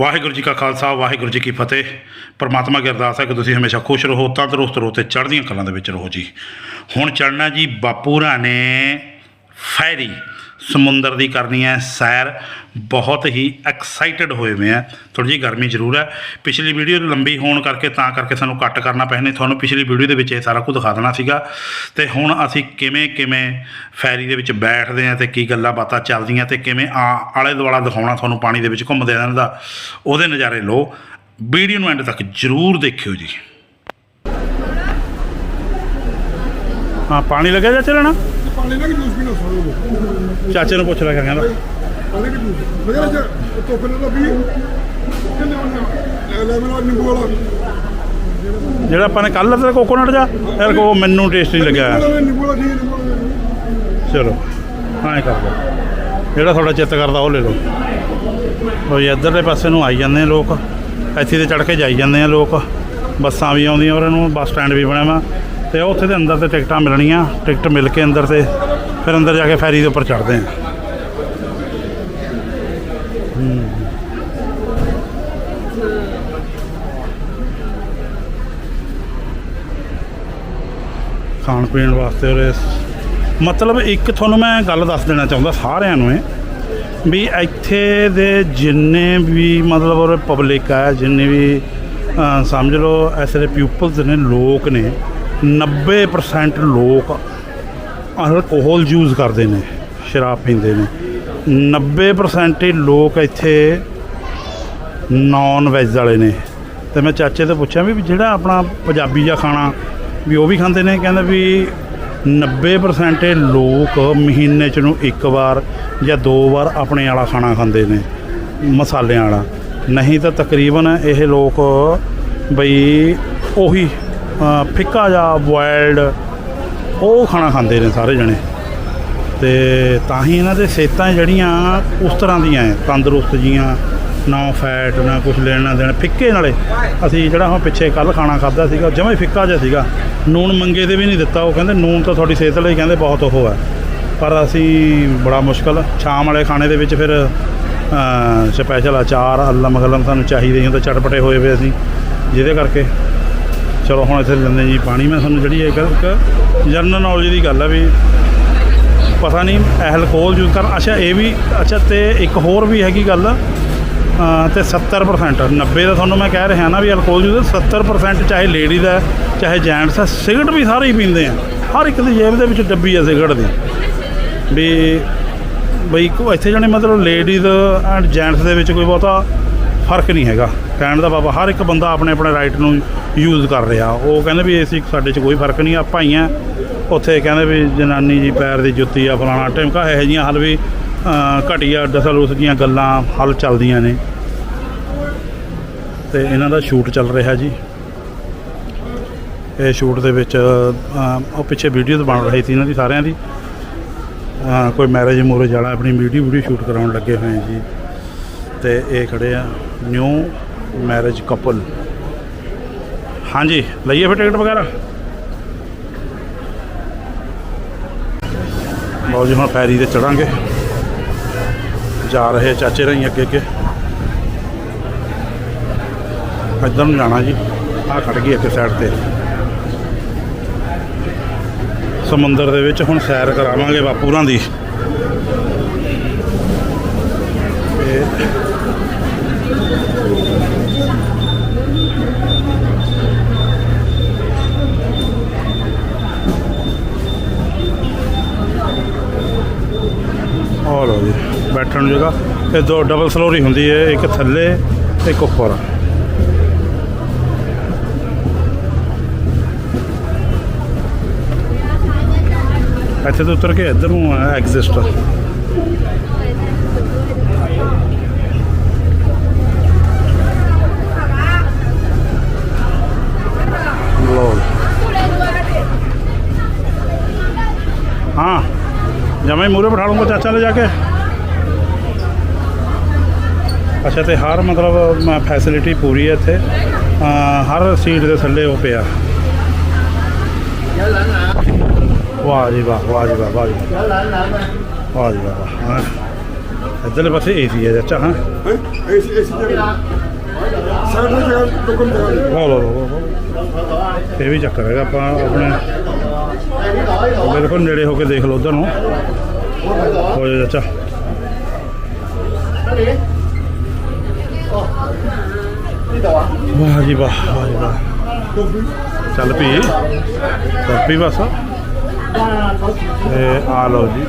ਵਾਹਿਗੁਰੂ ਜੀ ਕਾ ਖਾਲਸਾ, ਵਾਹਿਗੁਰੂ ਜੀ ਕੀ ਫਤਿਹ। ਪਰਮਾਤਮਾ ਅਗੇ ਅਰਦਾਸ ਹੈ ਕਿ ਤੁਸੀਂ ਹਮੇਸ਼ਾ ਖੁਸ਼ ਰਹੋ, ਤੰਦਰੁਸਤ ਰਹੋ ਤੇ ਚੜ੍ਹਦੀਆਂ ਕਲਾਂ ਦੇ ਵਿੱਚ ਰਹੋ ਜੀ। ਹੁਣ ਚੜ੍ਹਨਾ ਜੀ ਬਾਪੂਰਾ ਨੇ ਫੈਰੀ ਸਮੁੰਦਰ ਦੀ ਕਰਨੀ ਹੈ, ਸੈਰ, ਬਹੁਤ ਹੀ ਐਕਸਾਈਟਡ ਹੋਏ ਹੋਏ ਆ। ਥੋੜੀ ਜਿਹੀ ਗਰਮੀ ਜ਼ਰੂਰ ਹੈ। ਪਿਛਲੀ ਵੀਡੀਓ ਲੰਬੀ ਹੋਣ ਕਰਕੇ ਤਾਂ ਕਰਕੇ ਸਾਨੂੰ ਕੱਟ ਕਰਨਾ ਪਿਆ, ਨਹੀਂ ਤੁਹਾਨੂੰ ਪਿਛਲੀ ਵੀਡੀਓ ਦੇ ਵਿੱਚ ਇਹ ਸਾਰਾ ਕੁਝ ਦਿਖਾ ਦੇਣਾ ਸੀਗਾ। ਤੇ ਹੁਣ ਅਸੀਂ ਕਿਵੇਂ ਕਿਵੇਂ ਫੈਰੀ ਦੇ ਵਿੱਚ ਬੈਠਦੇ ਆ ਤੇ ਕੀ ਗੱਲਾਂ ਬਾਤਾਂ ਚੱਲਦੀਆਂ ਤੇ ਕਿਵੇਂ ਆ ਆਲੇ ਦੁਆਲਾ ਦਿਖਾਉਣਾ ਤੁਹਾਨੂੰ ਪਾਣੀ ਦੇ ਵਿੱਚ ਘੁੰਮਦੇ ਰਹਿਣ ਦਾ, ਉਹਦੇ ਨਜ਼ਾਰੇ ਲਓ। ਵੀਡੀਓ ਨੂੰ ਐਂਡ ਤੱਕ ਜ਼ਰੂਰ ਦੇਖਿਓ ਜੀ। ਹਾਂ, ਪਾਣੀ ਲੱਗਿਆ ਜਾਂ ਚੱਲਣਾ? ਪਾਣੀ ਦਾ ਕਿ ਜੂਸ ਪੀਣਾ ਸਾਰਾ ਚਾਚੇ ਨੂੰ ਪੁੱਛ ਲੈ ਕਹਿੰਦਾ। ਪਾਣੀ ਕਿ ਜੂਸ? ਵਧੀਆ ਜਿਹਾ ਤੋਪੇ ਦਾ ਵੀ ਕਿੰਨੇ ਉਹਨਾਂ ਲੈ ਮੇਰਾ ਨਿੰਬੂ ਵਾਲਾ। ਜਿਹੜਾ ਆਪਾਂ ਨੇ ਕੱਲ ਤੇ ਕੋਕੋਨਟ ਜਾ ਯਾਰ ਕੋ ਮੈਨੂੰ ਟੇਸਟ ਨਹੀਂ ਲੱਗਿਆ। ਨਿੰਬੂ ਵਾਲਾ ਠੀਕ ਹੈ, ਨਿੰਬੂ ਵਾਲਾ। ਚਲੋ ਹਾਂ ਇਹ ਕਰ ਲਓ। ਜਿਹੜਾ ਤੁਹਾਡਾ ਚਿੱਤ ਕਰਦਾ ਉਹ ਲੈ ਲਓ। ਉਹ ਇੱਧਰਲੇ ਪਾਸੇ ਨੂੰ ਆਈ ਜਾਂਦੇ ਆ ਲੋਕ। ਇੱਥੇ ਤੇ ਚੜ ਕੇ ਜਾਈ ਜਾਂਦੇ ਆ ਲੋਕ। ਬੱਸਾਂ ਵੀ ਆਉਂਦੀਆਂ ਔਰ ਇਹਨੂੰ ਬੱਸ ਸਟੈਂਡ ਵੀ ਬਣਿਆ ਵਾ। ਤੇ ਉੱਥੇ ਦੇ ਅੰਦਰ ਤੇ ਟਿਕਟਾਂ ਮਿਲਣੀਆਂ, ਟਿਕਟ ਮਿਲ ਕੇ ਅੰਦਰ ਤੇ ਫਿਰ ਅੰਦਰ ਜਾ ਕੇ ਫੈਰੀ ਦੇ ਉੱਪਰ ਚੜਦੇ ਆ ਖਾਣ ਪੀਣ ਵਾਸਤੇ ਔਰ ਇਸ- ਮਤਲਬ ਇੱਕ ਤੁਹਾਨੂੰ ਮੈਂ ਗੱਲ ਦੱਸ ਦੇਣਾ ਚਾਹੁੰਦਾ ਸਾਰਿਆਂ ਨੂੰ ਇਹ, ਵੀ ਇੱਥੇ ਦੇ ਜਿੰਨੇ ਵੀ ਮਤਲਬ ਔਰ ਪਬਲਿਕ ਹੈ ਜਿੰਨੇ ਵੀ ਸਮਝ ਲਓ, ਐਸੇ ਦੇ ਪੀਪਲਸ ਨੇ, ਲੋਕ ਨੇ 90% ਲੋਕ ਅਲਕੋਹਲ ਯੂਜ਼ ਕਰਦੇ ਨੇ, ਸ਼ਰਾਬ ਪੀਂਦੇ ਨੇ। 90% ਹੀ ਲੋਕ ਇੱਥੇ ਨਾਨ ਵੈਜ ਵਾਲੇ ਨੇ। ਤੇ ਮੈਂ ਚਾਚੇ ਤੋਂ ਪੁੱਛਿਆ ਵੀ ਜਿਹੜਾ ਆਪਣਾ ਪੰਜਾਬੀ ਜਿਹਾ ਖਾਣਾ ਵੀ ਉਹ ਵੀ ਖਾਂਦੇ ਨੇ? ਕਹਿੰਦਾ ਵੀ 90% ਲੋਕ ਮਹੀਨੇ ਚ ਨੂੰ ਇੱਕ ਵਾਰ ਜਾਂ ਦੋ ਵਾਰ ਆਪਣੇ ਵਾਲਾ ਖਾਣਾ ਖਾਂਦੇ ਨੇ, ਮਸਾਲਿਆਂ ਵਾਲਾ। ਨਹੀਂ ਤਾਂ ਤਕਰੀਬਨ ਇਹ ਲੋਕ ਬਈ ਉਹੀ ਫਿੱਕਾ ਜਾਂ ਬੋਇਲਡ ਉਹ ਖਾਣਾ ਖਾਂਦੇ ਨੇ ਸਾਰੇ ਜਣੇ। ਤੇ ਤਾਂ ਹੀ ਇਹਨਾਂ ਦੇ ਸਿਹਤਾਂ ਜਿਹੜੀਆਂ ਉਸ ਤਰ੍ਹਾਂ ਦੀਆਂ ਐ, ਤੰਦਰੁਸਤ ਜੀਆਂ, ਨਾ ਫੈਟ ਨਾ ਕੁਝ ਲੈਣ ਨਾ ਦੇਣ, ਫਿੱਕੇ ਨਾਲੇ। ਅਸੀਂ ਜਿਹੜਾ ਹੁਣ ਪਿੱਛੇ ਕੱਲ ਖਾਣਾ ਖਾਦਾ ਸੀਗਾ ਜਮਾਂ ਹੀ ਫਿੱਕਾ ਜਿਹਾ ਸੀਗਾ। ਨੂਣ ਮੰਗੇ ਤੇ ਵੀ ਨਹੀਂ ਦਿੱਤਾ, ਉਹ ਕਹਿੰਦੇ ਨੂਨ ਤਾਂ ਤੁਹਾਡੀ ਸਿਹਤ ਲਈ ਕਹਿੰਦੇ ਬਹੁਤ ਉਹ ਹੈ ਪਰ ਅਸੀਂ ਬੜਾ ਮੁਸ਼ਕਲ, ਸ਼ਾਮ ਵਾਲੇ ਖਾਣੇ ਦੇ ਵਿੱਚ ਫਿਰ ਸਪੈਸ਼ਲ ਅਚਾਰ ਅੱਲਮ ਗਲਮ ਸਾਨੂੰ ਚਾਹੀਦੇ ਹੁੰਦੇ ਚਟਪਟੇ ਹੋਏ ਵੇ ਅਸੀਂ ਜਿਹਦੇ ਕਰਕੇ ਚਲੋ ਹੁਣ ਇੱਥੇ ਲੈਂਦੇ ਜੀ ਪਾਣੀ। ਮੈਂ ਤੁਹਾਨੂੰ ਜਿਹੜੀ ਇੱਕ ਜਨਰਲ ਨੌਲੇਜ ਦੀ ਗੱਲ ਆ ਵੀ ਪਤਾ ਨਹੀਂ ਐਲਕੋਹਲ ਯੂਜ਼ ਕਰਨ ਅੱਛਾ ਇਹ ਵੀ ਅੱਛਾ ਤੇ ਇੱਕ ਹੋਰ ਵੀ ਹੈਗੀ ਗੱਲ ਅ, ਤੇ 70% 90 ਦਾ ਤੁਹਾਨੂੰ ਮੈਂ ਕਹਿ ਰਿਹਾ ਨਾ ਵੀ ਅਲਕੋਹਲ ਯੂਜ਼ 70% ਚਾਹੇ ਲੇਡੀਜ਼ ਹੈ ਚਾਹੇ ਜੈਂਟਸ ਹੈ ਸਿਗਰਟ ਵੀ ਸਾਰੇ ਹੀ ਪੀਂਦੇ ਆ। ਹਰ ਇੱਕ ਦੀ ਜੇਬ ਦੇ ਵਿੱਚ ਡੱਬੀ ਹੈ ਸਿਗਰਟ ਦੀ। ਵੀ ਬਈ ਕੋ ਇੱਥੇ ਜਾਣੇ ਮਤਲਬ ਲੇਡੀਜ਼ ਐਂਡ ਜੈਂਟਸ ਦੇ ਵਿੱਚ ਕੋਈ ਬਹੁਤਾ ਫ਼ਰਕ ਨਹੀਂ ਹੈਗਾ। ਕਹਿਣ ਦਾ ਬਾਬਾ ਹਰ ਇੱਕ ਬੰਦਾ ਆਪਣੇ ਆਪਣੇ ਰਾਈਟ ਨੂੰ ਯੂਜ਼ ਕਰ ਰਿਹਾ। ਉਹ ਕਹਿੰਦੇ ਵੀ ਅਸੀਂ ਸਾਡੇ 'ਚ ਕੋਈ ਫ਼ਰਕ ਨਹੀਂ ਆਪਾਂ ਹੀ ਆ। ਉੱਥੇ ਕਹਿੰਦੇ ਵੀ ਜਨਾਨੀ ਜੀ ਪੈਰ ਦੀ ਜੁੱਤੀ ਆ ਫਲਾਣਾ ਟਿਮਕਾ ਇਹੋ ਜਿਹੀਆਂ ਹਲ ਵੀ ਅ, ਘਟੀਆ ਡਸਲੂਸ ਦੀਆਂ ਗੱਲਾਂ ਹਲ ਚੱਲਦੀਆਂ ਨੇ। ਤੇ ਇਹਨਾਂ ਦਾ ਸ਼ੂਟ ਚੱਲ ਰਿਹਾ ਜੀ। ਇਹ ਸ਼ੂਟ ਦੇ ਵਿੱਚ ਉਹ ਪਿੱਛੇ ਵੀਡੀਓਜ਼ ਬਣ ਰਹੀ ਸੀ ਇਹਨਾਂ ਦੀ ਸਾਰਿਆਂ ਦੀ। ਕੋਈ ਮੈਰਿਜ ਮੂਰਜ ਵਾਲਾ ਆਪਣੀ ਵੀਡੀਓ ਵੀਡੀਓ ਸ਼ੂਟ ਕਰਾਉਣ ਲੱਗੇ ਹੋਏ ਜੀ। ਤੇ ਇਹ ਖੜੇ ਆ ਨਿਊ ਮੈਰਿਜ ਕਪਲ ਹਾਂਜੀ, ਲਈਏ ਫਿਰ ਟਿਕਟ ਵਗੈਰਾ? ਲਓ ਜੀ, ਹੁਣ ਫੈਰੀ ਤੇ ਚੜਾਂਗੇ। ਜਾ ਰਹੇ ਚਾਚੇ ਰਹੀ ਅੱਗੇ ਅੱਗੇ। ਇੱਧਰ ਨੂੰ ਜਾਣਾ ਜੀ, ਆਹ ਖੜ ਗਈ ਇੱਕ ਸਾਈਡ ਤੇ। ਸਮੁੰਦਰ ਦੇ ਵਿੱਚ ਹੁਣ ਸੈਰ ਕਰਾਵਾਂਗੇ ਬਾਪੂਰਾਂ ਦੀ। ਆਹ ਲਓ ਜੀ, ਬੈਠਣ ਨੂੰ ਜਗ੍ਹਾ। ਇਹ ਦੋ ਡਬਲ ਸਲੋਰੀ ਹੁੰਦੀ ਹੈ, ਇੱਕ ਥੱਲੇ, ਇੱਕ ਉੱਪਰ। ਇੱਥੇ ਤੋਂ ਉਤਰ ਕੇ ਇੱਧਰ ਨੂੰ ਐਗਜ਼ਿਸਟ ਹਾਂ। ਜਮੇ ਮੂਰੇ ਬਿਠਾ ਲੂੰਗਾ ਚਾਚਾ ਲੈ ਜਾ ਕੇ। ਅੱਛਾ ਤੇ ਹਰ ਮਤਲਬ ਫੈਸਿਲਿਟੀ ਪੂਰੀ ਹੈ ਇੱਥੇ। ਹਰ ਸੀਟ ਦੇ ਥੱਲੇ ਉਹ ਪਿਆ। ਵਾਹ ਜੀ ਵਾਹ ਵਾਹ ਜੀ ਵਾਹ ਵਾਹ ਜੀ ਵਾਹ। ਜੀ ਵਾਹ ਹਾਂ। ਇੱਧਰਲੇ ਪਾਸੇ ਏਸੀ ਹੈ ਚਾਚਾ ਹਾਂ। ਹੈ ਇਸ ਇਸ ਜਗ੍ਹਾ ਤੇ ਲਓ ਲਓ, ਲਓ। ਇਹ ਵੀ ਚੱਕਰ ਹੈਗਾ ਆਪਾਂ ਆਪਣੇ ਬਿਲਕੁਲ ਨੇੜੇ ਹੋ ਕੇ ਦੇਖ ਲਓ ਉਧਰ ਨੂੰ ਹੋ ਜਾ ਚਾਚਾ ਵਾਹ ਜੀ ਵਾਹ ਵਾਹ ਜੀ ਵਾਹ ਟੋਪੀ ਚੱਲ ਪੀ ਚੱਲ ਪੀ ਬਸ ਇਹ ਆ ਲਓ ਜੀ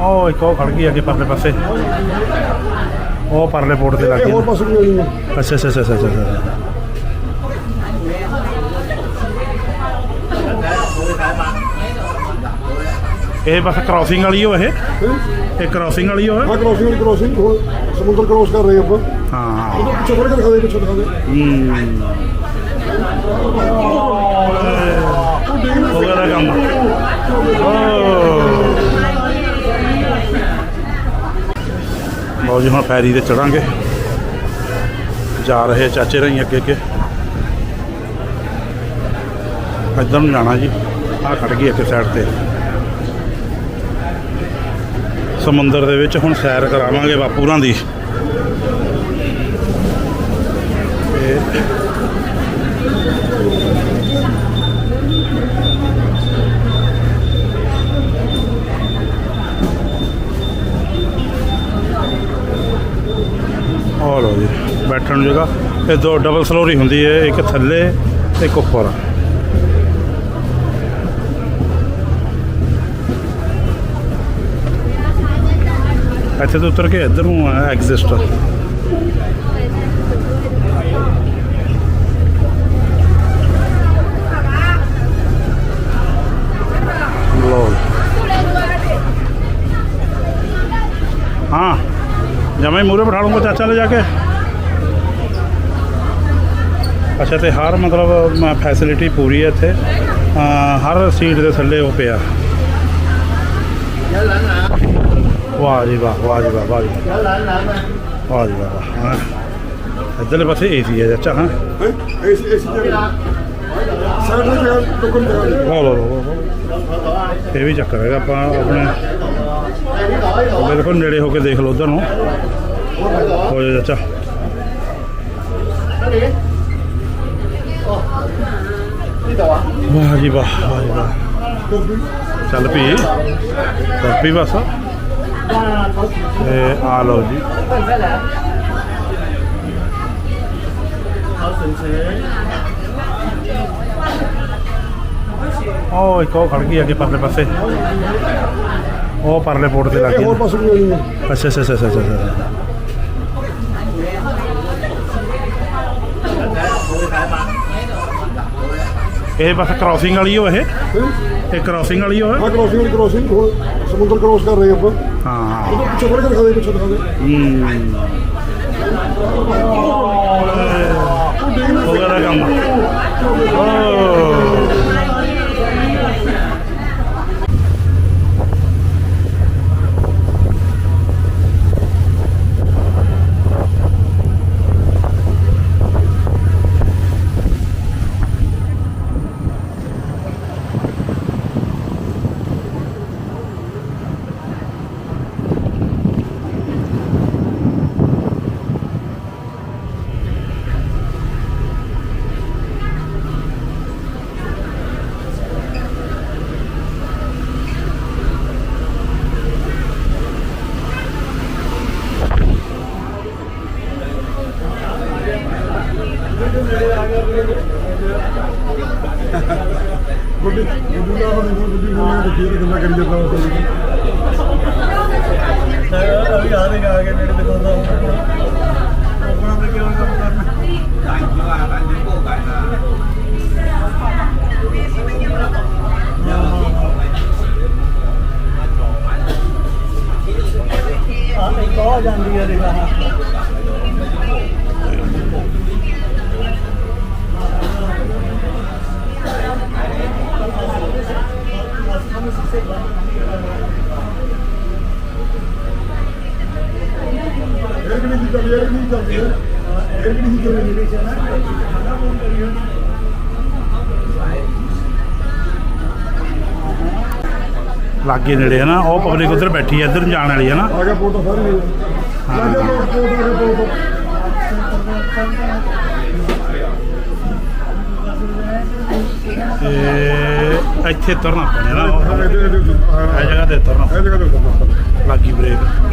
ਉਹ ਇੱਕ ਉਹ ਖੜ ਗਈ ਅੱਗੇ ਪਰਲੇ ਪਾਸੇ ਉਹ ਪਰਲੇ ਪੋਰਟ ਤੇ ਲੱਗ ਇਹ ਗਈ ਹੋਰ ਪਾਸੇ ਕੋਈ ਨਹੀਂ ਹੈ ਅੱਛਾ ਅੱਛਾ ਅੱਛਾ ਅੱਛਾ ਅੱਛਾ ਇਹ ਬਸ ਕ੍ਰਾਸਿੰਗ ਵਾਲੀ ਹੋ ਇਹ ਹੈਂ? ਇਹ ਕ੍ਰਾਸਿੰਗ ਵਾਲੀ ਹੋ ਹਾਂ ਕ੍ਰੋਸਿੰਗ ਕ੍ਰੋਸਿੰਗ ਹੁਣ ਸਮੁੰਦਰ ਕ੍ਰੋਸ ਕਰ ਰਹੇ ਆਪਾਂ ਹਾਂ ਉਹਦੇ ਪਿੱਛੇ ਥੋੜੇ ਦਿਖਾ ਦੇ ਪਿੱਛੇ ਦਿਖਾ ਦੇ ਹੂੰ ਹੋ ਗਿਆ ਦਾ ਕੰਮ ਲਓ ਜੀ, ਹੁਣ ਫੈਰੀ ਤੇ ਚੜਾਂਗੇ। ਜਾ ਰਹੇ ਚਾਚੇ ਰਹੀ ਅੱਗੇ ਅੱਗੇ। ਇੱਧਰ ਨੂੰ ਜਾਣਾ ਜੀ, ਆਹ ਖੜ ਗਈ ਇੱਕ ਸਾਈਡ ਤੇ। ਸਮੁੰਦਰ ਦੇ ਵਿੱਚ ਹੁਣ ਸੈਰ ਕਰਾਵਾਂਗੇ ਬਾਪੂਰਾਂ ਦੀ। ਤੇ ਆਹ ਲਓ ਜੀ, ਬੈਠਣ ਨੂੰ ਜਗ੍ਹਾ। ਇਹ ਦੋ ਡਬਲ ਸਲੋਰੀ ਹੁੰਦੀ ਹੈ, ਇੱਕ ਥੱਲੇ ਤੇ ਇੱਕ ਉੱਪਰ। ਇੱਥੇ ਤੋਂ ਉਤਰ ਕੇ ਇੱਧਰ ਨੂੰ ਐਗਜ਼ਿਸਟ ਹਾਂ। ਜੀ। ਹਾਂ ਜਮੇ ਮੂਰੇ ਬਿਠਾ ਲੂੰਗਾ ਚਾਚਾ ਲੈ ਜਾ ਕੇ। ਅੱਛਾ ਤੇ ਹਰ ਮਤਲਬ ਫੈਸਿਲਿਟੀ ਪੂਰੀ ਹੈ ਇੱਥੇ। ਹਰ ਸੀਟ ਦੇ ਥੱਲੇ ਉਹ ਪਿਆ। ਵਾਹ ਜੀ ਵਾਹ ਵਾਹ ਜੀ ਵਾਹ ਵਾਹ ਜੀ ਵਾਹ। ਜੀ ਵਾਹ ਹਾਂ। ਇੱਧਰਲੇ ਪਾਸੇ ਏਸੀ ਹੈ ਚਾਚਾ ਹਾਂ। ਸਾਈਡ ਤੇ ਜਗ੍ਹਾ ਟੋਕਨ ਲਓ ਲਓ, ਲਓ। ਇਹ ਵੀ ਚੱਕਰ ਹੈਗਾ ਆਪਾਂ ਆਪਣੇ ਬਿਲਕੁਲ ਨੇੜੇ ਹੋ ਕੇ ਦੇਖ ਲਓ ਉਧਰ ਨੂੰ ਹੋ ਜਾ ਚਾਚਾ ਵਾਹ ਜੀ ਵਾਹ ਵਾਹ ਜੀ ਵਾਹ ਟੋਪੀ ਚੱਲ ਪੀ ਚੱਲ ਪੀ ਬਸ ਇਹ ਆ ਲਓ ਜੀ ਉਹ ਇੱਕ ਉਹ ਖੜ ਗਈ ਅੱਗੇ ਪਰਲੇ ਪਾਸੇ ਉਹ ਪਰਲੇ ਪੋਰਟ ਤੇ ਲੱਗ ਇਹ ਗਈ ਹੋਰ ਪਾਸੇ ਕੋਈ ਨਹੀਂ ਹੈ ਅੱਛਾ ਅੱਛਾ ਅੱਛਾ ਅੱਛਾ ਅੱਛਾ ਇਹ ਬਸ ਕ੍ਰਾਸਿੰਗ ਵਾਲੀ ਹੋ ਇਹ ਹੈਂ? ਇਹ ਕ੍ਰਾਸਿੰਗ ਵਾਲੀ ਹੋ ਹਾਂ ਕ੍ਰੋਸਿੰਗ ਕ੍ਰੋਸਿੰਗ ਹੁਣ ਸਮੁੰਦਰ ਕ੍ਰੋਸ ਕਰ ਰਹੇ ਆਪਾਂ ਹਾਂ ਉਹਦੇ ਪਿੱਛੇ ਥੋੜੇ ਦਿਖਾ ਦੇ ਪਿੱਛੇ ਦਿਖਾ ਦੇ ਹੂੰ ਹੋ ਗਿਆ ਦਾ ਕੰਮ ਓ ਗੁੱਡੀ ਗੁੱਡੀ ਦਾ ਬਣੀ ਗੁੱਡੀ ਨੂੰ ਮੈਂ ਦੇਖੀ ਤੇ ਗੱਲਾਂ ਕਰੀ ਜਾਂਦਾ ਉਹ ਅਭੀ ਆ ਦੇਗਾ ਆ ਕੇ ਨੇੜੇ ਦਿਖਾਉਂਦਾ ਆਪਣਾ ਤੇ ਕਿਉਂ ਕੰਮ ਕਰਨਾ ਆ ਇੱਕ ਆ ਜਾਂਦੀ ਹੈ ਦੇਖਾ ਇਹ ਕਿਹੜੀ ਚੀਜ਼ ਚੱਲਦੀ ਹੈ ਇਹ ਕਿਹੜੀ ਚੱਲਦੀ ਹੈ ਇਹ ਲਾਗੇ ਨੇੜੇ ਹੈ ਨਾ ਉਹ ਪਬਲਿਕ ਉਧਰ ਬੈਠੀ ਹੈ ਇੱਧਰ ਜਾਣ ਵਾਲੀ ਹੈ ਨਾ। ਆਗੇ ਪੋਰਟ ਸਾਰੇ। ਲਾਗੇ ਪੋਰਟ ਪੋਰਟ ਆਗੇ ਪੋਰਟ ਤੇ ਇੱਥੇ ਤੁਰਨਾ ਪੈਣਾ ਨਾ ਇਹ ਇਹ ਜਗ੍ਹਾ ਤੇ ਤੁਰਨਾ ਜਗ੍ਹਾ ਤੇ ਉਤਰਨਾ ਲੱਗੀ ਬ੍ਰੇਕ।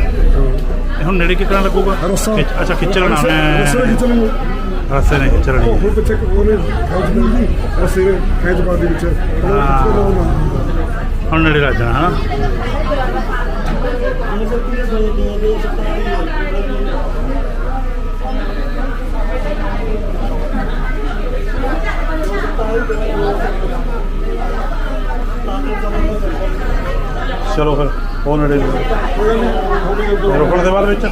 ਇਹ ਹੁਣ ਨੇੜੇ ਕਿੱਕਣਾ ਲੱਗੂਗਾ? ਅੱਛਾ ਖਿੱਚ ਲੈਣਾ ਰਸੇ ਉਹਨੇ ਕੀ ਚੱਲਣੀ ਰਸੇ ਨੇ ਖਿੱਚ ਉਹ ਪਿੱਛੇ ਉਹਨੇ ਖੈਚ ਦਿੰਦੀ ਰਸੇ ਨੇ ਖੈਚ ਪਾ ਦੇ ਵਿੱਚ ਹੁਣ ਨੇੜੇ ਲੱਗ ਜਾਣਾ ਹਨਾ? ਚਲੋ ਫਿਰ, ਉਹ ਨੇੜੇ ਰੁਕਣ ਦੇ ਬਾਅਦ ਵਿੱਚ।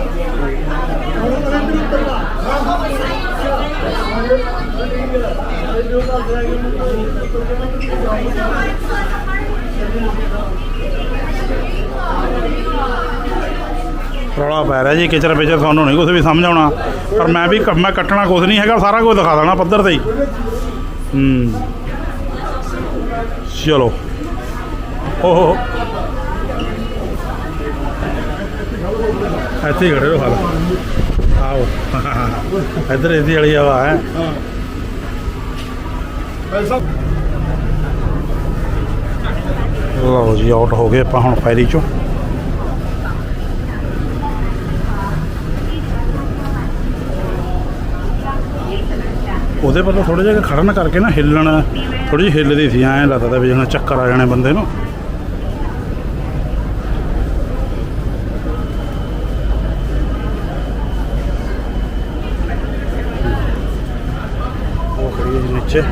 ਰੌਲਾ ਪੈ ਰਿਹਾ ਜੀ, ਕਿਚਰ ਪਿਚਰ ਤੁਹਾਨੂੰ ਨਹੀਂ ਕੁਝ ਵੀ ਸਮਝ ਆਉਣਾ। ਪਰ ਮੈਂ ਵੀ ਮੈਂ ਕੱਟਣਾ ਕੁਝ ਨਹੀਂ ਹੈਗਾ, ਸਾਰਾ ਕੁਝ ਦਿਖਾ ਦੇਣਾ ਪੱਧਰ ਤੇ ਹੀ। ਹੂੰ। ਚਲੋ। ਓਹੋ ਇੱਥੇ ਖੜੇ ਰਹੋ, ਹਾਲ। ਆਓ। ਇੱਧਰ ਇਹਦੀ ਵਾਲੀ ਹਵਾ ਹੈ। ਲਓ ਜੀ ਆਊਟ ਹੋ ਗਏ ਆਪਾਂ ਹੁਣ ਫਾਇਰੀ ਚੋਂ। ਉਹਦੇ ਵੱਲੋਂ ਥੋੜਾ ਜਿਹਾ ਖੜਨ ਕਰਕੇ ਨਾ ਹਿੱਲਣ ਥੋੜੀ ਜਿਹੀ ਹਿੱਲਦੀ ਸੀ, ਐਂ ਲੱਗਦਾ ਵੀ ਜਿਵੇਂ ਚੱਕਰ ਆ ਜਾਣੇ ਬੰਦੇ ਨੂੰ। ਉਹ ਖੜੀ ਹੈ ਨੀਚੇ।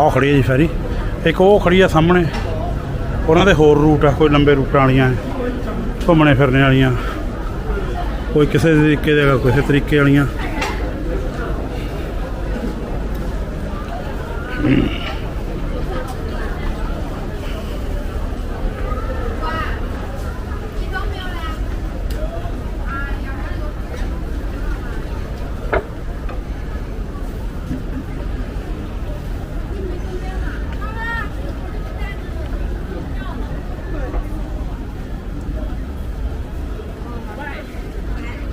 ਆਹ ਖੜੀ ਹੈ ਜੀ ਫੈਰੀ ਇੱਕ ਉਹ ਖੜੀ ਆ ਸਾਹਮਣੇ। ਉਹਨਾਂ ਦੇ ਹੋਰ ਰੂਟ ਆ, ਕੋਈ ਲੰਬੇ ਰੂਟਾਂ ਵਾਲੀਆਂ ਘੁੰਮਣੇ ਫਿਰਨੇ ਵਾਲੀਆਂ। ਕੋਈ ਕਿਸੇ ਤਰੀਕੇ ਦੇ, ਕਿਸੇ ਤਰੀਕੇ ਵਾਲੀਆਂ।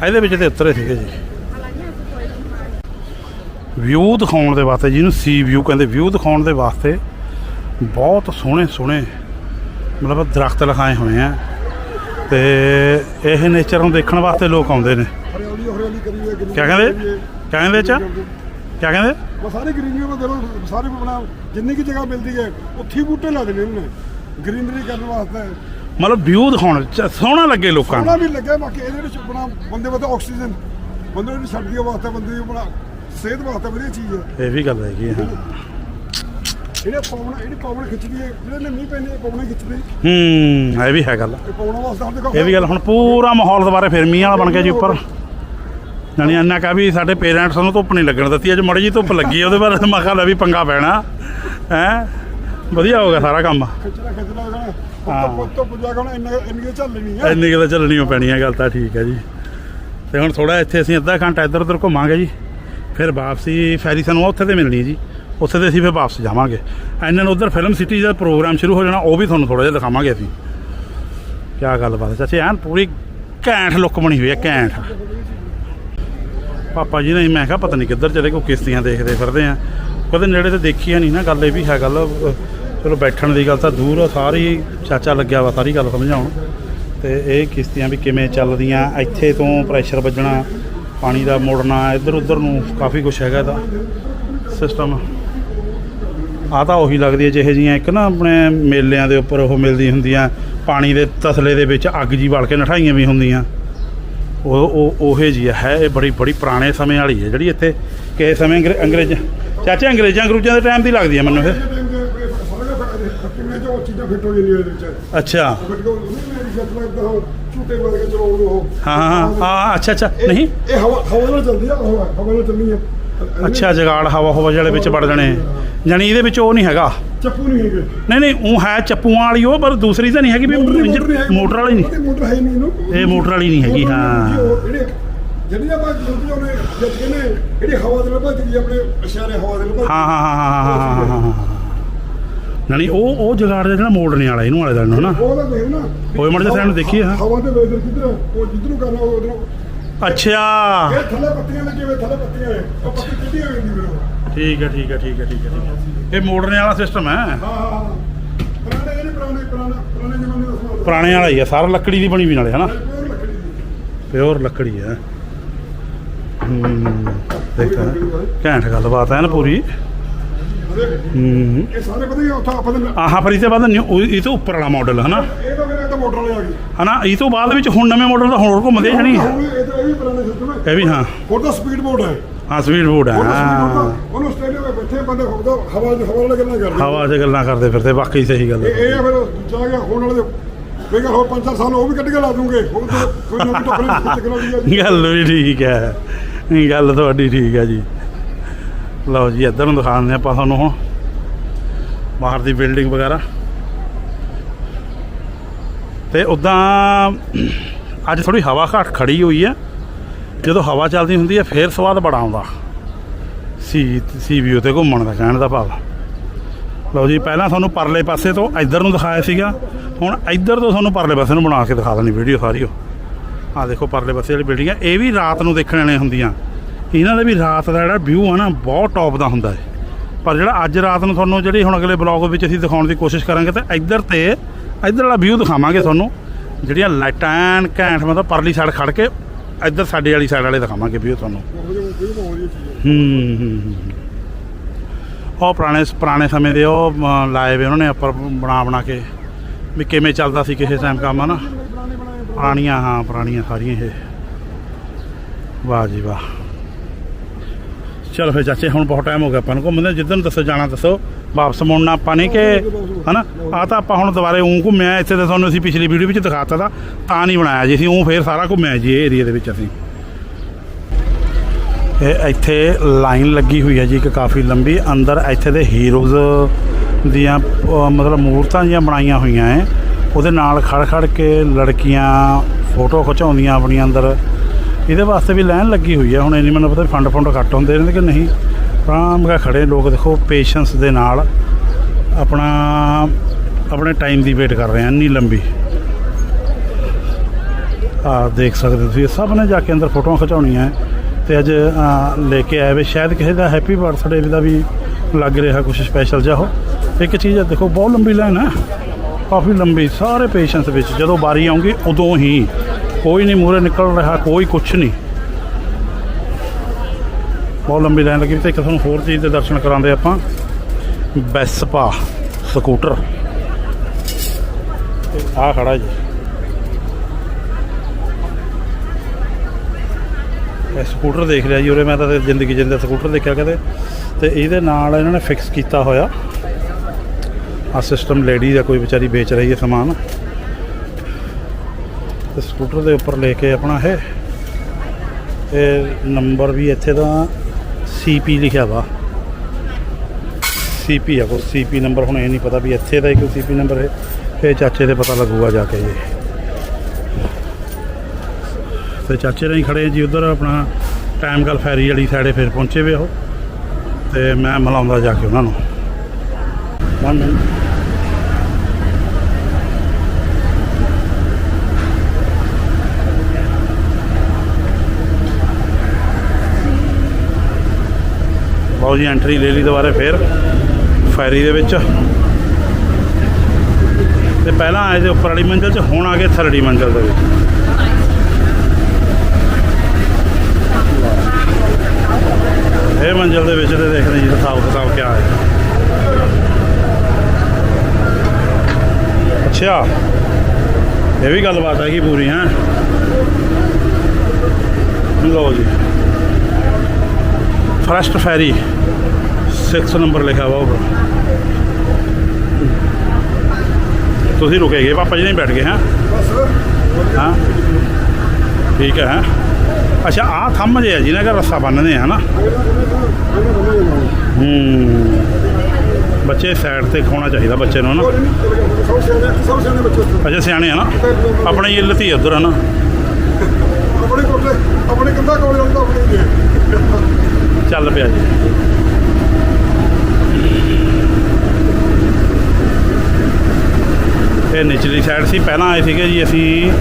ਇਹਦੇ ਵਿੱਚ ਤੇ ਉਤਰੇ ਸੀਗੇ ਜੀ। ਵਿਊ ਦਿਖਾਉਣ ਦੇ ਵਾਸਤੇ ਜਿਹਨੂੰ ਸੀ ਵਿਊ ਕਹਿੰਦੇ ਵਿਊ ਦਿਖਾਉਣ ਦੇ ਵਾਸਤੇ ਬਹੁਤ ਸੋਹਣੇ ਸੋਹਣੇ ਮਤਲਬ ਦਰਖਤ ਲਗਾਏ ਹੋਏ ਆ। ਤੇ ਇਹ ਨੇਚਰ ਨੂੰ ਦੇਖਣ ਵਾਸਤੇ ਲੋਕ ਆਉਂਦੇ ਨੇ। ਕਿਆ ਕਹਿੰਦੇ? ਕਹਿੰਦੇ ਚ? ਕਿਆ ਕਹਿੰਦੇ? ਉਹ ਸਾਰੇ ਗ੍ਰੀਨਰੀ ਉਹ ਦੇਖੋ ਸਾਰੇ ਬਣਾ ਜਿੰਨੀ ਕੀ ਜਗ੍ਹਾ ਮਿਲਦੀ ਹੈ ਉੱਥੇ ਬੂਟੇ ਲਾ ਦੇਣੇ ਉਹਨੇ। ਗ੍ਰੀਨਰੀ ਕਰਨ ਵਾਸਤੇ। ਮਤਲਬ ਵਿਊ ਦਿਖਾਉਣ ਚ ਸੋਹਣਾ ਲੱਗੇ ਲੋਕਾਂ ਸੋਹਣਾ ਨੂੰ ਵੀ ਲੱਗਿਆ ਬਾਕੀ ਇਹਦੇ ਵਿੱਚ ਬਣਾ ਬੰਦੇ ਵਾਸਤੇ ਆਕਸੀਜਨ ਬੰਦੇ ਨੂੰ ਛੱਡਦੀ ਵਾਸਤੇ ਬੰਦੇ ਦੀ ਬਣਾ ਸਿਹਤ ਵਾਸਤੇ ਵਧੀਆ ਚੀਜ਼ ਹੈ। ਇਹ ਵੀ ਗੱਲ ਹੈਗੀ ਹਾਂ ਇਹਨੇ ਪੌਣਾ ਇਹਦੀ ਪੌਣਾ ਖਿੱਚਦੀ ਹੈ ਜਿਹੜੇ ਨੇ ਮੀਂਹ ਪੈਂਦੇ ਪੌਣਾ ਖਿੱਚਦੇ ਹੂੰ। ਇਹ ਵੀ ਹੈ ਗੱਲ। ਇਹ ਪੌਣਾ ਵਾਸਤੇ ਹੁਣ ਦੇਖੋ। ਇਹ ਵੀ ਗੱਲ ਹੁਣ ਪੂਰਾ ਮਾਹੌਲ ਦੁਬਾਰੇ ਫਿਰ ਮੀਂਹ ਵਾਲਾ ਬਣ ਗਿਆ ਜੀ ਉੱਪਰ। ਜਾਣੀ ਇੰਨਾ ਕਾ ਵੀ ਸਾਡੇ ਪੇਰੈਂਟਸ ਨੂੰ ਧੁੱਪ ਨਹੀਂ ਲੱਗਣ ਦਿੱਤੀ ਅੱਜ ਮੜੀ ਜੀ ਧੁੱਪ ਲੱਗੀ ਉਹਦੇ ਬਾਰੇ ਮੈਂ ਕਿਹਾ ਲੈ ਵੀ ਪੰਗਾ ਪੈਣਾ। ਹੈ? ਵਧੀਆ ਹੋ ਗਿਆ ਸਾਰਾ ਕੰਮ। ਖਿੱਚਣਾ ਖਿੱਚਣਾ ਹੋ ਹਾਂ। ਪੁੱਜਾ ਹੁਣ ਇੰਨਾ ਕਿਤੇ ਚੱਲਣੀ ਓ ਪੈਣੀ ਹੈ ਗੱਲ ਤਾਂ ਠੀਕ ਹੈ ਜੀ। ਤੇ ਹੁਣ ਥੋੜਾ ਇੱਥੇ ਅਸੀਂ ਅੱਧਾ ਘੰਟਾ ਇੱਧਰ ਉੱਧਰ ਘੁੰਮਾਂਗੇ ਜੀ। ਫਿਰ ਵਾਪਸੀ ਫੈਰੀ ਸਾਨੂੰ ਉੱਥੇ ਤੇ ਮਿਲਣੀ ਹੈ ਜੀ। ਉੱਥੇ ਤੇ ਅਸੀਂ ਫਿਰ ਵਾਪਸ ਜਾਵਾਂਗੇ। ਇਹਨਾਂ ਨੂੰ ਉੱਧਰ ਫਿਲਮ ਸਿਟੀ ਦਾ ਪ੍ਰੋਗਰਾਮ ਸ਼ੁਰੂ ਹੋ ਜਾਣਾ ਉਹ ਵੀ ਤੁਹਾਨੂੰ ਥੋੜਾ ਜਿਹਾ ਦਿਖਾਵਾਂਗੇ ਅਸੀਂ। ਕੀ ਗੱਲਬਾਤ ਹੈ। ਚਾਚੇ ਐਨ ਪੂਰੀ ਘੈਂਟ ਲੁੱਕ ਬਣੀ ਹੋਈ ਹੈ ਘੈਂਟ। ਪਾਪਾ ਜੀ ਨੇ ਮੈਂ ਕਿਹਾ ਪਤਾ ਨਹੀਂ ਕਿੱਧਰ ਚਲੇ ਕੋ ਕਿਸ਼ਤੀਆਂ ਦੇਖਦੇ ਫਿਰਦੇ ਆ। ਕਦੇ ਨੇੜੇ ਤੇ ਦੇਖੀਆਂ ਨਹੀਂ ਨਾ ਗੱਲ ਇਹ ਵੀ ਹੈ ਗੱਲ ਅਹ ਚਲੋ ਬੈਠਣ ਦੀ ਗੱਲ ਤਾਂ ਦੂਰ ਆ, ਸਾਰੀ ਚਾਚਾ ਲੱਗਿਆ ਵਾ, ਸਾਰੀ ਗੱਲ ਸਮਝਾਉਣ। ਤੇ ਇਹ ਕਿਸ਼ਤੀਆਂ ਵੀ ਕਿਵੇਂ ਚੱਲਦੀਆਂ, ਇੱਥੇ ਤੋਂ ਪ੍ਰੈਸ਼ਰ ਵੱਜਣਾ, ਪਾਣੀ ਦਾ ਮੁੜਨਾ ਇੱਧਰ ਉੱਧਰ ਨੂੰ ਕਾਫੀ ਕੁਝ ਹੈਗਾ ਇਹਦਾ ਸਿਸਟਮ ਆ ਤਾਂ ਉਹੀ ਲੱਗਦੀ ਹੈ ਜਿਹੇ ਜੀਆਂ ਇੱਕ ਨਾ ਆਪਣੇ ਮੇਲਿਆਂ ਦੇ ਉੱਪਰ ਉਹ ਮਿਲਦੀ ਹੁੰਦੀਆਂ, ਪਾਣੀ ਦੇ ਤਸਲੇ ਦੇ ਵਿੱਚ ਅੱਗ ਜੀ ਵਲ ਕੇ ਨਠਾਈਆਂ ਵੀ ਹੁੰਦੀਆਂ। ਉਹ ਉਹ, ਉਹੇ ਜੀ ਹੈ ਇਹ ਬੜੀ ਬੜੀ ਪੁਰਾਣੇ ਸਮੇਂ ਵਾਲੀ ਹੈ ਜਿਹੜੀ ਇੱਥੇ ਕਿਸੇ ਸਮੇਂ ਅੰਗਰੇ- ਅੰਗਰੇਜ਼, ਚਾਚੇ ਅੰਗਰੇਜ਼ਾਂ ਅੰਗਰੂਜ਼ਾਂ ਦੇ ਟਾਈਮ ਦੀ ਲੱਗਦੀ ਹੈ ਮੈਨੂੰ ਇਹ। ਕਿੰਨੇ ਜੋ ਚੀਜ਼ਾਂ ਫਿੱਟ ਹੋ ਜਾਂਦੀਆਂ ਇਹਦੇ ਵਿੱਚ। ਅੱਛਾ। ਫਿੱਟ ਹੋ ਨਹੀਂ ਮੇਰੀ ਸ਼ਰਟ ਲੱਗਦਾ ਹੋ ਝੂਟੇ ਮਾਰ ਕੇ ਚਲਾਉਣ ਨੂੰ ਉਹ। ਹਾਂ ਹਾਂ ਹਾਂ। ਅੱਛਾ ਅੱਛਾ। ਨਹੀਂ। ਇਹ ਹਵਾ ਹਵਾ ਨਾਲ ਚੱਲਦੀ ਆ ਹਵਾ ਹਵਾ ਨਾਲ ਚੱਲਣੀ ਆ। ਅੱਛਾ ਜਗਾੜ ਹਵਾ ਹਵਾ ਜਿਹੜੇ ਵਿੱਚ ਵੜ ਜਾਣੇ। ਜਾਣੀ ਇਹਦੇ ਵਿੱਚ ਉਹ ਨਹੀਂ ਹੈਗਾ। ਚੱਪੂ ਨਹੀਂ ਹੈਗੇ। ਨਹੀਂ ਨਹੀਂ ਉਹ ਹੈ ਚੱਪੂਆਂ ਵਾਲੀ ਉਹ ਪਰ ਦੂਸਰੀ ਤਾਂ ਨਹੀਂ ਹੈਗੀ ਵੀ ਮੋਟਰ ਵਾਲੀ ਨਹੀਂ। ਮੋਟਰ ਹੈ ਨਹੀਂ ਇਹਨੂੰ। ਇਹ ਮੋਟਰ ਵਾਲੀ ਨਹੀਂ ਹੈਗੀ ਹਾਂ। ਉਹ ਜਿਹੜੇ ਆਪਾਂ ਜੁੜਦੇ ਉਹਨੇ ਜਦ ਕਹਿੰਦੇ ਜਿਹੜੀ ਹਵਾ ਦੇ ਨਾਲ ਭੱਜਦੀ ਆਪਣੇ ਇਸ਼ਾਰੇ ਹਵਾ ਦੇ ਨਾਲ ਹਾਂ ਹਾਂ ਹਾਂ ਹਾਂ ਹਾਂ ਹਾਂ। ਨਹੀਂ ਉਹ ਉਹ ਜਗਾੜ ਦਾ ਜਿਹੜਾ ਮੋੜਨੇ ਵਾਲਾ ਇਹਨੂੰ ਵਾਲੇ ਦਾ ਹਨਾ। ਉਹ ਦੇਖ ਨਾ। ਹੋਏ ਮਾੜੇ side ਨੂੰ ਦੇਖੀਏ, ਹਾਂ। ਹਵਾ ਦੇ ਵੇਦਰ ਕਿੱਧਰ ਉਹ ਜਿੱਧਰ ਨੂੰ ਕਰਨਾ ਉਹ ਉਧਰੋਂ। ਅੱਛਾ। ਇਹ ਥੱਲੇ ਪੱਤੀਆਂ ਲੱਗੀਆਂ ਹੋਏ ਥੱਲੇ ਪੱਤੀਆਂ ਹੈ ਉਹ ਪੱਤੀ ਕਿੱਡੀ ਹੋ ਜਾਂਦੀ ਫਿਰ ਉਹ। ਠੀਕ ਹੈ ਠੀਕ ਹੈ ਠੀਕ ਹੈ ਠੀਕ ਹੈ ਇਹ ਮੋੜਨੇ ਵਾਲਾ ਸਿਸਟਮ ਹੈ ਹਾਂ ਹਾਂ। ਪੁਰਾਣੇ ਜਿਹੜੇ ਪੁਰਾਣੇ ਪੁਰਾਣਾ ਪੁਰਾਣੇ ਜ਼ਮਾਨੇ ਦਾ ਸਮਾਨ। ਪੁਰਾਣੇ ਵਾਲਾ ਹੀ ਹੈ ਸਾਰਾ ਲੱਕੜੀ ਦੀ ਬਣੀ ਵੀ ਨਾਲੇ ਹਨਾ। ਪਿਓਰ ਲੱਕੜੀ ਹੈ। ਹੂੰ ਦੇਖਾ। ਘੈਂਟ ਗੱਲਬਾਤ ਹੈ ਨਾ ਪੂਰੀ। ਦੇਖ, ਹੂੰ। ਇਹ ਸਾਰੇ ਪਤਾ ਹੀ ਆ, ਉੱਥੋਂ ਆਪਾਂ ਦੇ ਆਹ ਪਰ ਇਹ ਤੋਂ ਬਾਅਦ ਨਿਊ- ਉਹ- ਇਹ ਤੋਂ ਉੱਪਰ ਵਾਲਾ ਮਾਡਲ ਹਨਾ? ਇਹ ਤਾਂ ਮੇਰੇ ਤਾਂ ਮੋਟਰ ਵਾਲੇ ਆ ਗਏ ਹਨਾ ਇਹ ਤੋਂ ਬਾਅਦ ਵਿੱਚ ਹੁਣ ਨਵੇਂ ਮਾਡਲ ਦਾ ਹੋਰ ਘੁੰਮਦੇ ਜਣੀ ਹੁਣ ਇਹ ਤਾਂ ਇਹ ਵੀ ਪੁਰਾਣੇ ਸਿਸਟਮ ਹੈ ਇਹ ਵੀ ਹਾਂ। ਹੋਰ ਤਾਂ ਸਪੀਡ ਬੋਰਡ ਹੈ ਹਾਂ ਸਪੀਡ ਬੋਰਡ ਹੈ ਹਾਂ। ਦਾ- ਉਹਨੂੰ ਸਟੇਡੀਅਮ ਵਿੱਚ ਬੈਠੇ ਬੰਦੇ ਖੁਦ ਹਵਾ ਹਵਾ ਵਾਲੇ ਗੱਲਾਂ ਕਰਦੇ। ਹਵਾ 'ਚ ਗੱਲਾਂ ਕਰਦੇ ਫਿਰਦੇ ਵਾਕਈ ਸਹੀ ਗੱਲ ਇਹ ਹੈ ਇਹ ਆ ਫਿਰ ਜਾ ਗਿਆ ਹੋਣ ਵਾਲੇ ਦੇ ਵੀ ਗੱਲ ਹੋਰ ਪੰਜ ਚਾਰ ਸਾਲ ਉਹ ਵੀ ਕੱਢ ਕੇ ਲਾ ਦੂੰਗੇ। ਹੁਣ ਤਾਂ ਕੋਈ ਨਵੀਂ ਟੋਕਰੀ ਟੈਕਨੋਲੋਜੀ ਆ ਜੀ। ਗੱਲ ਵੀ ਠੀਕ ਹੈ ਗੱਲ ਤੁਹਾਡੀ ਠੀਕ ਹੈ ਜੀ। ਲਓ ਜੀ, ਇੱਧਰ ਨੂੰ ਦਿਖਾ ਦਿੰਦੇ ਆਪਾਂ ਤੁਹਾਨੂੰ ਹੁਣ। ਬਾਹਰ ਦੀ ਬਿਲਡਿੰਗ ਵਗੈਰਾ। ਤੇ ਉਦਾਂ ਅੱਜ ਥੋੜੀ ਹਵਾ ਘੱਟ ਖੜੀ ਹੋਈ ਹੈ। ਜਦੋਂ ਹਵਾ ਚੱਲਦੀ ਹੁੰਦੀ ਹੈ, ਫੇਰ ਸਵਾਦ ਬੜਾ ਆਉਂਦਾ। ਸੀ ਸੀ ਵੀ ਤੇ ਘੁੰਮਣ ਦਾ, ਕਹਿਣ ਦਾ ਭਾਵ। ਲਓ ਜੀ, ਪਹਿਲਾਂ ਤੁਹਾਨੂੰ ਪਰਲੇ ਪਾਸੇ ਤੋਂ ਇੱਧਰ ਨੂੰ ਦਿਖਾਇਆ ਸੀਗਾ। ਹੁਣ ਇੱਧਰ ਤੋਂ ਤੁਹਾਨੂੰ ਪਰਲੇ ਪਾਸੇ ਨੂੰ ਬਣਾ ਕੇ ਦਿਖਾ ਦਿੰਦੀ ਵੀਡੀਓ ਸਾਰੀ ਉਹ। ਆ ਦੇਖੋ, ਪਰਲੇ ਪਾਸੇ ਵਾਲੀ ਬਿਲਡਿੰਗ ਆ ਇਹ ਵੀ ਰਾਤ ਨੂੰ ਦੇਖਣ ਵਾਲੀਆਂ ਹੁੰਦੀਆਂ। ਇਹਨਾਂ ਦਾ ਵੀ ਰਾਤ ਦਾ ਜਿਹੜਾ ਵਿਊ ਆ ਨਾ ਬਹੁਤ ਟੌਪ ਦਾ ਹੁੰਦਾ ਹੈ ਪਰ ਜਿਹੜਾ ਅੱਜ ਰਾਤ ਨੂੰ ਤੁਹਾਨੂੰ ਜਿਹੜੀ ਹੁਣ ਅਗਲੇ ਬਲੌਗ ਵਿੱਚ ਅਸੀਂ ਦਿਖਾਉਣ ਦੀ ਕੋਸ਼ਿਸ਼ ਕਰਾਂਗੇ ਤਾਂ ਇੱਧਰ ਤੇ ਇੱਧਰ ਵਾਲਾ ਵਿਊ ਦਿਖਾਵਾਂਗੇ ਤੁਹਾਨੂੰ। ਜਿਹੜੀਆਂ ਲਾਈਟਾਂ ਐਨ ਘੈਂਟ ਮਤਲਬ ਪਰਲੀ ਸਾਈਡ ਖੜ ਕੇ ਇੱਧਰ ਸਾਡੇ ਵਾਲੀ ਸਾਈਡ ਵਾਲੇ ਦਿਖਾਵਾਂਗੇ ਵਿਊ ਤੁਹਾਨੂੰ। ਹੂੰ ਹੂੰ, ਹੂੰ ਉਹ ਪੁਰਾਣੇ ਪੁਰਾਣੇ ਸਮੇਂ ਦੇ ਉਹ ਲਾਏ ਵੇ ਉਹਨਾਂ ਨੇ ਉੱਪਰ ਬਣਾ ਬਣਾ ਕੇ। ਵੀ ਕਿਵੇਂ ਚੱਲਦਾ ਸੀ ਕਿਸੇ ਟਾਈਮ ਕੰਮ ਹਨਾ? ਪੁਰਾਣੀਆਂ ਹਾਂ ਪੁਰਾਣੀਆਂ ਸਾਰੀਆਂ ਇਹ। ਵਾਹ ਜੀ ਵਾਹ। ਚਲੋ ਫਿਰ ਚਾਚੇ, ਹੁਣ ਬਹੁਤ ਟਾਈਮ ਹੋ ਗਿਆ ਆਪਾਂ ਨੂੰ। ਘੁੰਮਦੇ ਜਿੱਦਣ ਦੱਸੋ, ਜਾਣਾ ਦੱਸੋ। ਵਾਪਸ ਮੁੜਨਾ ਆਪਾਂ ਨਹੀਂ ਕਿ, ਹਨਾ? ਆ ਤਾਂ ਆਪਾਂ ਹੁਣ ਦੁਬਾਰੇ ਉਂ ਘੁੰਮਿਆ, ਇੱਥੇ ਤਾਂ ਤੁਹਾਨੂੰ ਅਸੀਂ ਪਿਛਲੀ ਵੀਡੀਓ ਵਿੱਚ ਦਿਖਾਤਾ ਤਾਂ ਤਾਂ ਨਹੀਂ ਬਣਾਇਆ ਜੀ। ਅਸੀਂ ਉਂ ਫੇਰ ਸਾਰਾ ਘੁੰਮਿਆ ਜੀ, ਇਹ ਏਰੀਆ ਦੇ ਵਿੱਚ ਅਸੀਂ। ਇਹ ਇੱਥੇ ਲਾਈਨ ਲੱਗੀ ਹੋਈ ਹੈ ਜੀ, ਇੱਕ ਕਾਫੀ ਲੰਬੀ। ਅੰਦਰ ਇੱਥੇ ਦੇ ਹੀਰੋਜ਼ ਦੀਆਂ ਮਤਲਬ ਮੂਰਤਾਂ ਜੀਆਂ ਬਣਾਈਆਂ ਹੋਈਆਂ ਹੈ ਉਹਦੇ ਨਾਲ ਖੜ ਖੜ ਕੇ ਲੜਕੀਆਂ ਫੋਟੋ ਖਿਚਾਉਂਦੀਆਂ ਆਪਣੀਆਂ ਅੰਦਰ। ਇਹਦੇ ਵਾਸਤੇ ਵੀ ਲਾਈਨ ਲੱਗੀ ਹੋਈ ਹੈ ਹੁਣ ਇਹ ਨਹੀਂ ਮੈਨੂੰ ਪਤਾ ਫੰਡ ਫੰਡ ਘੱਟ ਹੁੰਦੇ ਨੇ ਕਿ ਨਹੀਂ। ਆਰਾਮ ਨਾਲ ਖੜੇ ਲੋਕ ਦੇਖੋ ਪੇਸ਼ੈਂਸ ਦੇ ਨਾਲ ਆਪਣਾ, ਆਪਣੇ ਟਾਈਮ ਦੀ ਵੇਟ ਕਰ ਰਹੇ ਹਨ ਇੰਨੀ ਲੰਬੀ। ਆ ਦੇਖ ਸਕਦੇ ਤੁਸੀਂ, ਸਭ ਨੇ ਜਾ ਕੇ ਅੰਦਰ ਫੋਟੋਆਂ ਖਿਚਾਉਣੀਆਂ ਹੈ ਤੇ ਅੱਜ ਲੈ ਕੇ ਆਏ ਵੇ, ਸ਼ਾਇਦ ਕਿਸੇ ਦਾ ਹੈਪੀ ਬਰਥਡੇ ਦਾ ਵੀ ਲੱਗ ਰਿਹਾ ਕੁਝ ਸਪੈਸ਼ਲ ਜਿਹਾ ਉਹ ਇੱਕ ਚੀਜ਼ ਹੈ ਦੇਖੋ, ਬਹੁਤ ਲੰਬੀ ਲਾਈਨ ਹੈ ਕਾਫੀ ਲੰਬੀ, ਸਾਰੇ ਪੇਸ਼ੈਂਟਸ ਵਿੱਚ, ਜਦੋਂ ਵਾਰੀ ਆਉਂਗੀ ਉਦੋਂ ਹੀ ਕੋਈ ਨਹੀਂ ਮੂਰੇ ਨਿਕਲ ਰਿਹਾ, ਕੋਈ ਕੁਛ ਨਹੀਂ। ਬਹੁਤ ਲੰਬੀ ਲਾਈਨ ਲੱਗੀ ਵੀ ਤੇ ਇੱਕ ਤੁਹਾਨੂੰ ਹੋਰ ਚੀਜ਼ ਦੇ ਦਰਸ਼ਨ ਕਰਾਉਂਦੇ ਆਪਾਂ। Vespa scooter. ਆ ਖੜਾ ਜੀ। ਇਹ ਸਕੂਟਰ ਦੇਖ ਲਿਆ ਜੀ ਉਰੇ, ਮੈਂ ਤਾਂ ਜ਼ਿੰਦਗੀ ਜਿੰਦਾ ਸਕੂਟਰ ਦੇਖਿਆ ਕਦੇ। ਤੇ ਇਹਦੇ ਨਾਲ ਇਹਨਾਂ ਨੇ ਫਿਕਸ ਕੀਤਾ ਹੋਇਆ। ਆ ਸਿਸਟਮ ਲੇਡੀ ਦਾ ਕੋਈ ਵਿਚਾਰੀ ਵੇਚ ਰਹੀ ਹੈ ਸਮਾਨ। ਤੇ ਸਕੂਟਰ ਦੇ ਉੱਪਰ ਲੈ ਕੇ ਆਪਣਾ ਇਹ। ਇਹ ਨੰਬਰ ਵੀ ਇੱਥੇ ਦਾ ਸੀਪੀ ਲਿਖਿਆ ਵਾ। ਸੀਪੀ ਆ ਕੋਈ ਸੀਪੀ ਨੰਬਰ ਹੁਣ ਇਹ ਨਹੀਂ ਪਤਾ ਵੀ ਇੱਥੇ ਦਾ ਹੀ ਕੋਈ ਸੀਪੀ ਨੰਬਰ ਹੈ। ਇਹ ਚਾਚੇ ਦੇ ਪਤਾ ਲੱਗੂਗਾ ਜਾ ਕੇ ਜੀ ਤੇ ਚਾਚੇ ਨਹੀਂ ਖੜੇ ਜੀ, ਉਧਰ ਆਪਣਾ ਟਾਈਮ ਗੱਲ ਫੈਰੀ ਵਾਲੀ ਸਾਈਡੇ ਫਿਰ ਪਹੁੰਚੇ ਵੇ ਉਹ। ਤੇ ਮੈਂ ਮਿਲਾਉਂਦਾ ਜਾ ਕੇ ਉਹਨਾਂ ਨੂੰ। One minute. ਲਓ ਜੀ ਐਂਟਰੀ ਲੈ ਲਈ ਦੁਬਾਰੇ ਫੇਰ ਫੈਰੀ ਦੇ ਵਿੱਚ। ਤੇ ਪਹਿਲਾਂ ਆਏ ਤੇ ਉੱਪਰ ਵਾਲੀ ਮੰਜ਼ਲ 'ਚ, ਹੁਣ ਆ ਗਏ ਥਰੜੀ ਮੰਜ਼ਲ ਦੇ ਵਿੱਚ। ਇਹ ਮੰਜ਼ਲ ਦੇ ਵਿੱਚ ਤੇ ਦੇਖਦੇ ਜੀ ਹਿਸਾਬ ਕਿਤਾਬ ਕਿਆ ਹੈ। ਅੱਛਾ, ਇਹ ਵੀ ਗੱਲਬਾਤ ਹੈਗੀ ਪੂਰੀ, ਹੈ? ਲਓ ਜੀ। ਫਰਸਟ ਫੈਰੀ 6 ਨੰਬਰ ਲਿਖਿਆ ਵਾ ਉੱਪਰ ਤੁਸੀਂ ਰੁਕੇ ਗਏ, ਪਾਪਾ ਜੀ ਨਹੀਂ ਬੈਠ ਗਏ, ਹਾਂ? ਬਸ ਹਾਂ। ਠੀਕ ਹੈ ਅੱਛਾ, ਆਹ ਥੰਮ ਜੇ ਆ, ਜਿਹਨਾਂ ਦਾ ਰੱਸਾ ਬੰਨਦੇ ਆ ਨਾ ਹੂੰ। ਬੱਚੇ ਸਾਈਡ ਤੇ ਖਾਉਣਾ ਚਾਹੀਦਾ ਬੱਚੇ ਨੂੰ ਨਾ ਅੱਛਾ, ਸਿਆਣੇ ਆ ਨਾ? ਆਪਣੇ ਇਹ ਲਤੀ ਉਧਰ ਆ ਨਾ ਆਪਣੇ ਕੋਲੇ ਆਪਣੇ ਕੰਧਾ ਕੋਲੇ ਹੁੰਦਾ ਆਪਣੇ ਚੱਲ ਪਿਆ ਜੀ। ਇਹ ਨਿਚਲੀ ਸਾਈਡ ਸੀ, ਪਹਿਲਾਂ ਆਏ ਸੀਗੇ ਜੀ ਅਸੀਂ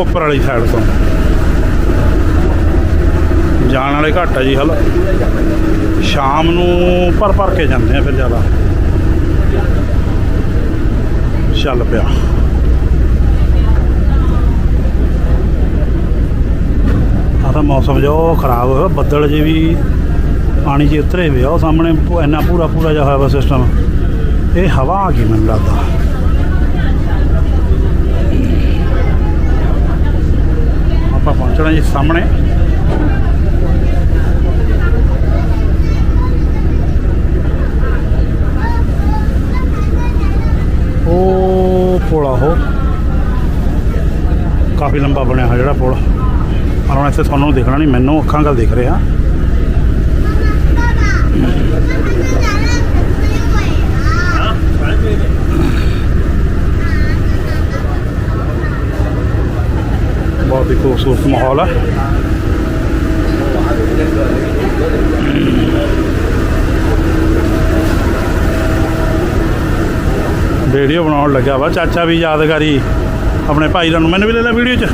ਉੱਪਰ ਵਾਲੀ ਸਾਈਡ ਤੋਂ। ਜਾਣ ਵਾਲੇ ਘੱਟ ਆ ਜੀ ਹਲ। ਸ਼ਾਮ ਨੂੰ ਭਰ ਭਰ ਕੇ ਜਾਂਦੇ ਆ ਫਿਰ ਜ਼ਿਆਦਾ। ਚੱਲ ਪਿਆ। ਆ ਤਾਂ ਮੌਸਮ ਜੋ ਖਰਾਬ ਹੋਇਆ, ਬੱਦਲ ਜੇ ਵੀ ਪਾਣੀ 'ਚ ਉਤਰੇ ਹੋਏ ਆ ਉਹ ਸਾਹਮਣੇ ਇੰਨਾ ਪੂਰਾ ਪੂਰਾ ਜਿਹਾ ਹੋਇਆ ਵਾ ਸਿਸਟਮ ਇਹ ਹਵਾ ਆ ਗਈ ਮੈਨੂੰ ਲੱਗਦਾ। ਆਪਾਂ ਪਹੁੰਚਣਾ ਜੀ ਸਾਹਮਣੇ। ਉਹ ਪੁਲ ਆ ਉਹ ਕਾਫੀ ਲੰਬਾ ਬਣਿਆ ਹੋਇਆ ਜਿਹੜਾ ਪੁਲ। ਪਰ ਹੁਣ ਇੱਥੇ ਤੁਹਾਨੂੰ ਦੇਖਣਾ ਨਹੀਂ, ਮੈਨੂੰ ਅੱਖਾਂ ਗੱਲ ਦਿਖ ਰਿਹਾ। ਬਹੁਤ ਹੀ ਖੂਬਸੂਰਤ ਮਾਹੌਲ ਹੈ ਵੀਡੀਓ ਬਣਾਉਣ ਲੱਗਾ ਵਾ, ਚਾਚਾ ਵੀ ਯਾਦਗਾਰੀ। ਆਪਣੇ ਭਾਈ ਦਾ ਨੂੰ ਮੈਨੂੰ ਵੀ ਲੈ ਲੈ ਵੀਡੀਓ 'ਚ।